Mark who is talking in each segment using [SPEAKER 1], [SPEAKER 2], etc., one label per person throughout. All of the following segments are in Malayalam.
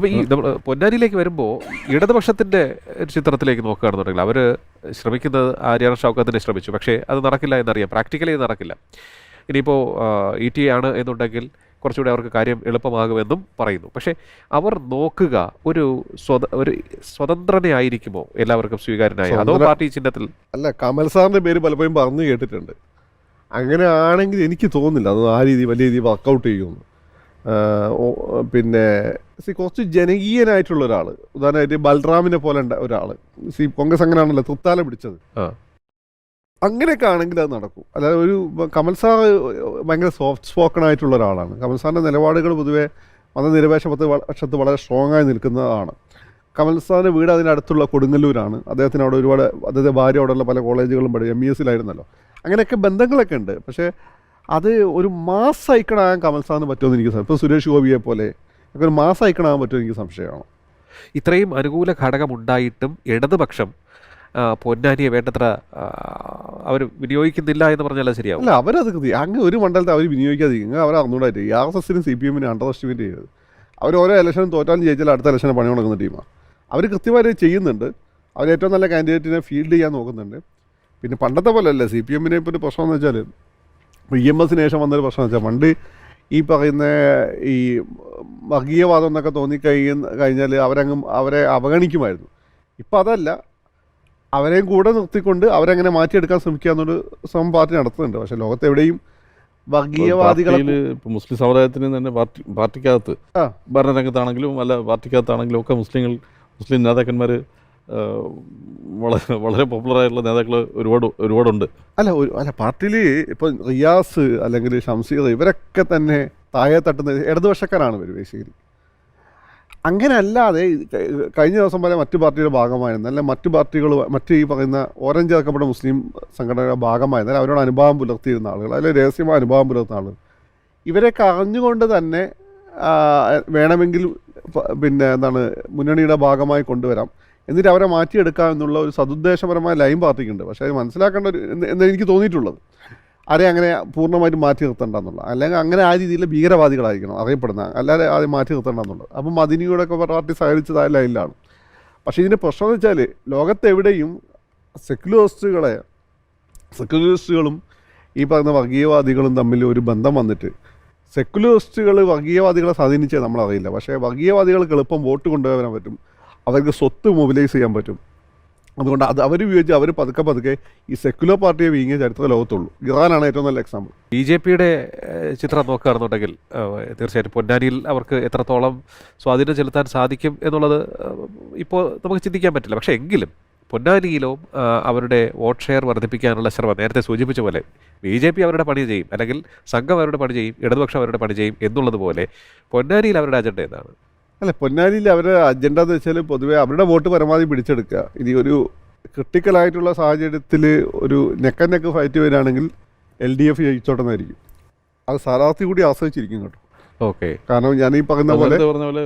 [SPEAKER 1] അപ്പോൾ ഈ നമ്മൾ പൊന്നാനിയിലേക്ക് വരുമ്പോൾ ഇടതുപക്ഷത്തിന്റെ ചിത്രത്തിലേക്ക് നോക്കുകയാണെന്നുണ്ടെങ്കിൽ അവർ ശ്രമിക്കുന്നത് ആര്യാണ ഷൗക്കത്തിനെ ശ്രമിച്ചു. പക്ഷേ അത് നടക്കില്ല എന്നറിയാം. പ്രാക്ടിക്കലി നടക്കില്ല. ഇനിയിപ്പോൾ ഇ ടി ആണ് എന്നുണ്ടെങ്കിൽ കുറച്ചുകൂടി അവർക്ക് കാര്യം എളുപ്പമാകുമെന്നും പറയുന്നു. പക്ഷേ അവർ നോക്കുക ഒരു സ്വത ഒരു സ്വതന്ത്രനെ ആയിരിക്കുമോ എല്ലാവർക്കും സ്വീകാര്യനായ? അതോ പാർട്ടി ചിഹ്നത്തിൽ?
[SPEAKER 2] അല്ല കമൽ സാറിന്റെ പേര് പലപ്പോഴും പറഞ്ഞു കേട്ടിട്ടുണ്ട്. അങ്ങനെ ആണെങ്കിൽ എനിക്ക് തോന്നുന്നില്ല. അത് ആ രീതി വലിയ രീതി വർക്കൗട്ട് ചെയ്യുമെന്ന്. പിന്നെ സി കുറച്ച് ജനകീയനായിട്ടുള്ള ഒരാൾ ഉദാഹരണമായിട്ട് ബൽറാമിനെ പോലെ ഒരാൾ സി കോൺഗ്രസ് അങ്ങനെയാണല്ലോ തുത്താല പിടിച്ചത്. അങ്ങനെയൊക്കെ ആണെങ്കിൽ അത് നടക്കും. അല്ലാതെ ഒരു കമൽ സാർ ഭയങ്കര സോഫ്റ്റ് സ്പോക്കൺ ആയിട്ടുള്ള ഒരാളാണ്. കമൽ സാറിന്റെ നിലപാടുകൾ പൊതുവേ മതനിരപേക്ഷ പത്ത് പക്ഷത്ത് വളരെ സ്ട്രോങ് ആയി നിൽക്കുന്നതാണ്. കമൽ സാറിന്റെ വീട് അതിനടുത്തുള്ള കൊടുങ്ങല്ലൂരാണ്. അദ്ദേഹത്തിന് അവിടെ ഒരുപാട് അദ്ദേഹത്തെ ഭാര്യ അവിടെയുള്ള പല കോളേജുകളും പഠിച്ചു എം ഇ എസിലായിരുന്നല്ലോ അങ്ങനെയൊക്കെ ബന്ധങ്ങളൊക്കെ ഉണ്ട്. പക്ഷേ അത് ഒരു മാസ് ഐക്കണാകാൻ കമൽ സാറിന് പറ്റുമെന്ന് എനിക്ക് ഇപ്പോൾ സുരേഷ് ഗോപിയെ പോലെ ഒക്കെ ഒരു മാസ് ഐക്കണാകാൻ പറ്റുമെന്ന് എനിക്ക് സംശയമാണ്.
[SPEAKER 1] ഇത്രയും അനുകൂല ഘടകമുണ്ടായിട്ടും ഇടതുപക്ഷം പൊന്നാനിയെ വേണ്ടത്ര അവർ വിനിയോഗിക്കുന്നില്ല എന്ന് പറഞ്ഞാൽ ശരിയാവും.
[SPEAKER 2] അല്ല അവരത് കൃതി അങ്ങ് ഒരു മണ്ഡലത്തെ അവർ വിനിയോഗിക്കാതിരിക്കും അവർ അറിഞ്ഞൂടായിട്ട് ആർ എസ് എസിനും സി പി എമ്മിനും അണ്ടർ എസ്റ്റിമേറ്റ് ചെയ്തത് അവർ ഓരോ ഇലക്ഷനും തോറ്റാലും ജയിച്ചാൽ അടുത്ത ഇലക്ഷനെ പണി കൊടുക്കുന്ന ടീമാണ്. അവർ കൃത്യമായിട്ട് ചെയ്യുന്നുണ്ട്. അവർ ഏറ്റവും നല്ല കാൻഡിഡേറ്റിനെ ഫീൽഡ് ചെയ്യാൻ നോക്കുന്നുണ്ട്. പിന്നെ പണ്ടത്തെ പോലെ അല്ല സി പി എമ്മിനെ ഇപ്പോൾ ഒരു പ്രശ്നം എന്ന് വെച്ചാൽ ഇ എം എസിന് ശേഷം വന്നൊരു പ്രശ്നം വെച്ചാൽ പണ്ട് ഈ പറയുന്ന ഈ വർഗീയവാദം എന്നൊക്കെ തോന്നിക്കഴിയുന്ന കഴിഞ്ഞാൽ അവരങ്ങ് അവരെ അവഗണിക്കുമായിരുന്നു. ഇപ്പം അതല്ല. അവരെയും കൂടെ നിർത്തിക്കൊണ്ട് അവരെങ്ങനെ മാറ്റിയെടുക്കാൻ ശ്രമിക്കുക എന്നൊരു ശ്രമം പാർട്ടി നടത്തുന്നുണ്ട്. പക്ഷെ
[SPEAKER 3] ലോകത്തെവിടെയും ഇപ്പൊ മുസ്ലിം സമുദായത്തിന് തന്നെ പാർട്ടി പാർട്ടിക്കകത്ത്. ഭരണരംഗത്താണെങ്കിലും അല്ല പാർട്ടിക്കകത്താണെങ്കിലും ഒക്കെ മുസ്ലിങ്ങൾ മുസ്ലിം നേതാക്കന്മാർ വളരെ വളരെ പോപ്പുലർ ആയിട്ടുള്ള നേതാക്കൾ ഒരുപാട് ഒരുപാടുണ്ട്.
[SPEAKER 2] അല്ല ഒരു അല്ല പാർട്ടിയിൽ ഇപ്പം റിയാസ് അല്ലെങ്കിൽ ഷംസീർ ഇവരൊക്കെ തന്നെ താഴെ തട്ടുന്ന ഇടതുപക്ഷക്കാരാണ് ഇവർ ബേസിക്കലി അങ്ങനെ അല്ലാതെ കഴിഞ്ഞ ദിവസം വരെ മറ്റു പാർട്ടിയുടെ ഭാഗമായിരുന്നു. അല്ലെങ്കിൽ മറ്റു പാർട്ടികൾ മറ്റു ഈ പറയുന്ന ഓറഞ്ച് ചേർക്കപ്പെട്ട മുസ്ലിം സംഘടനയുടെ ഭാഗമായിരുന്നാൽ അവരോട് അനുഭാവം പുലർത്തിയിരുന്ന ആളുകൾ അല്ലെങ്കിൽ രഹസ്യമായ അനുഭാവം പുലർത്തുന്ന ആളുകൾ. ഇവരെ കറഞ്ഞുകൊണ്ട് തന്നെ വേണമെങ്കിൽ പിന്നെ എന്താണ് മുന്നണിയുടെ ഭാഗമായി കൊണ്ടുവരാം. എന്നിട്ട് അവരെ മാറ്റിയെടുക്കാം എന്നുള്ള ഒരു സതുദ്ദേശപരമായ ലൈൻ പാർട്ടിക്കുണ്ട്. പക്ഷേ അത് മനസ്സിലാക്കേണ്ട ഒരു എന്ന് എനിക്ക് തോന്നിയിട്ടുള്ളത്. ആരെ അങ്ങനെ പൂർണമായിട്ട് മാറ്റി നിർത്തണ്ടെന്നുള്ള അല്ലെങ്കിൽ അങ്ങനെ ആ രീതിയിൽ ഭീകരവാദികളായിരിക്കണം അറിയപ്പെടുന്ന അല്ലാതെ ആദ്യം മാറ്റി നിർത്തണ്ടെന്നുള്ളത്. അപ്പം മദിനിയുടെ ഒക്കെ പാർട്ടി സഹകരിച്ചതായ ലൈനിലാണ്. പക്ഷേ ഇതിന്റെ പ്രശ്നം എന്ന് വെച്ചാൽ ലോകത്തെവിടെയും സെക്യുലറിസ്റ്റുകളെ സെക്യുലറിസ്റ്റുകളും ഈ പറയുന്ന വർഗീയവാദികളും തമ്മിൽ ഒരു ബന്ധം വന്നിട്ട് സെക്യുലറിസ്റ്റുകൾ വർഗീയവാദികളെ സ്വാധീനിച്ചേ നമ്മളറിയില്ല. പക്ഷേ വർഗീയവാദികൾക്ക് എളുപ്പം വോട്ട് കൊണ്ടുവരാൻ പറ്റും. അവർക്ക് സ്വത്ത് മൊബിലൈസ് ചെയ്യാൻ പറ്റും. അതുകൊണ്ട് അത് അവർ ഉപയോഗിച്ച് അവർ പതുക്കെ പതുക്കെ ഈ സെക്യുലർ പാർട്ടിയെ വീങ്ങിയ ചരിത്ര ലോകത്തുള്ളൂ. ഇറാനാണ് ഏറ്റവും നല്ല എക്സാമ്പിൾ
[SPEAKER 1] ബി ജെ പിയുടെ ചിത്രം നോക്കുകയാണെന്നുണ്ടെങ്കിൽ തീർച്ചയായിട്ടും പൊന്നാനിയിൽ അവർക്ക് എത്രത്തോളം സ്വാധീനം ചെലുത്താൻ സാധിക്കും എന്നുള്ളത് ഇപ്പോൾ നമുക്ക് ചിന്തിക്കാൻ പറ്റില്ല. പക്ഷേ എങ്കിലും പൊന്നാനിയിലും അവരുടെ വോട്ട് ഷെയർ വർദ്ധിപ്പിക്കാനുള്ള ശ്രമം നേരത്തെ സൂചിപ്പിച്ച പോലെ ബി ജെ പി അവരുടെ പണി ചെയ്യും. അല്ലെങ്കിൽ സംഘം അവരുടെ പണി ചെയ്യും ഇടതുപക്ഷം അവരുടെ പണി ചെയ്യും എന്നുള്ളതുപോലെ പൊന്നാനിയിൽ അവരുടെ അജണ്ട എന്താണ്?
[SPEAKER 2] അല്ല പൊന്നാനിയിൽ അവരുടെ അജണ്ട എന്ന് വെച്ചാൽ പൊതുവേ അവരുടെ വോട്ട് പരമാവധി പിടിച്ചെടുക്കുക. ഇനി ഒരു ക്രിട്ടിക്കലായിട്ടുള്ള സാഹചര്യത്തിൽ ഒരു നെക്ക് നെക്ക് ഫൈറ്റ് വരികയാണെങ്കിൽ എൽ ഡി എഫ് ജയിച്ചോട്ടെന്നായിരിക്കും. അത് സ്ഥാനാർത്ഥി കൂടി ആശ്രയിച്ചിരിക്കും കേട്ടോ.
[SPEAKER 1] ഓക്കെ.
[SPEAKER 2] കാരണം ഞാൻ ഈ പറയുന്ന പോലെ
[SPEAKER 3] പറഞ്ഞ പോലെ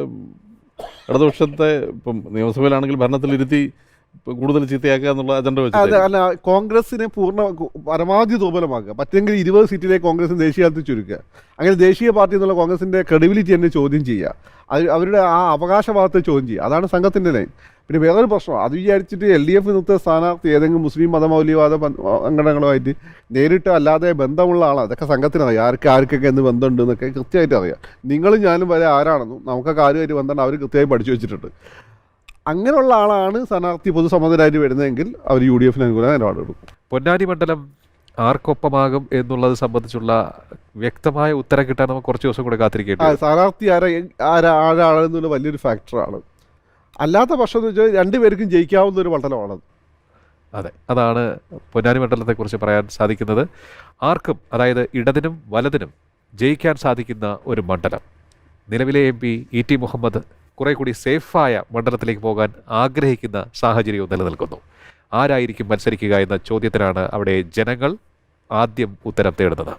[SPEAKER 3] ഇടതുപക്ഷത്തെ ഇപ്പം നിയമസഭയിലാണെങ്കിൽ ഭരണത്തിലിരുത്തി കൂടുതൽ ചീത്തയാക്കുക എന്നുള്ള അജണ്ട
[SPEAKER 2] അതെ അല്ല കോൺഗ്രസിനെ പൂർണ പരമാവധി ദുർബലമാക്കുക. പറ്റുമെങ്കിൽ ഇരുപത് സീറ്റിലേക്ക് കോൺഗ്രസിന് ദേശീയ തലത്തിൽ ചുരുക്കുക. അങ്ങനെ ദേശീയ പാർട്ടി എന്നുള്ള കോൺഗ്രസിന്റെ ക്രെഡിബിലിറ്റി തന്നെ ചോദ്യം ചെയ്യുക. അവരുടെ ആ അവകാശവാദത്തെ ചോദ്യം ചെയ്യുക. അതാണ് സംഘത്തിന്റെ ലൈൻ പിന്നെ വേറൊരു പ്രശ്നം. അത് വിചാരിച്ചിട്ട് എൽ ഡി എഫ് നിർത്ത സ്ഥാനാർത്ഥി ഏതെങ്കിലും മുസ്ലിം മതമൗല്യവാദ സംഘടനകളുമായിട്ട് നേരിട്ട് അല്ലാതെ ബന്ധമുള്ള ആളാണ് അതൊക്കെ സംഘത്തിനറിയാം. ആർക്ക് ആർക്കൊക്കെ എന്ത് ബന്ധമുണ്ട് എന്നൊക്കെ കൃത്യമായിട്ട് അറിയാം. നിങ്ങളും ഞാനും വരെ ആരാണെന്നും നമുക്കൊക്കെ ആരുമായിട്ട് ബന്ധമുണ്ട്. അവർ കൃത്യമായി പഠിച്ചു വെച്ചിട്ടുണ്ട്. അങ്ങനെയുള്ള ആളാണ് സ്ഥാനാർത്ഥി പൊതുസമ്മതരായിട്ട് വരുന്നതെങ്കിൽ അവർ യു ഡി എഫിന് അനുകൂല നിലപാടെടുക്കും
[SPEAKER 1] പൊന്നാനി മണ്ഡലം ആർക്കൊപ്പമാകും എന്നുള്ളത് സംബന്ധിച്ചുള്ള വ്യക്തമായ ഉത്തരം കിട്ടാൻ നമുക്ക് കുറച്ച് ദിവസം കൂടെ കാത്തിരിക്കേണ്ടി.
[SPEAKER 2] സ്ഥാനാർത്ഥി ആരാ ആരാ ആരാണെന്നുള്ള വലിയൊരു ഫാക്ടറാണ് അല്ലാത്ത പക്ഷം എന്ന് വെച്ചാൽ രണ്ടുപേർക്കും ജയിക്കാവുന്ന ഒരു മണ്ഡലമാണത്.
[SPEAKER 1] അതെ അതാണ് പൊന്നാനി മണ്ഡലത്തെക്കുറിച്ച് പറയാൻ സാധിക്കുന്നത്. ആർക്കും അതായത് ഇടതിനും വലതിനും ജയിക്കാൻ സാധിക്കുന്ന ഒരു മണ്ഡലം. നിലവിലെ M P E T Muhammad കുറെ കൂടി സേഫായ മണ്ഡലത്തിലേക്ക് പോകാൻ ആഗ്രഹിക്കുന്ന സാഹചര്യവും നിലനിൽക്കുന്നു. ആരായിരിക്കും മത്സരിക്കുക എന്ന ചോദ്യത്തിനാണ് അവിടെ ജനങ്ങൾ ആദ്യം ഉത്തരം തേടുന്നത്.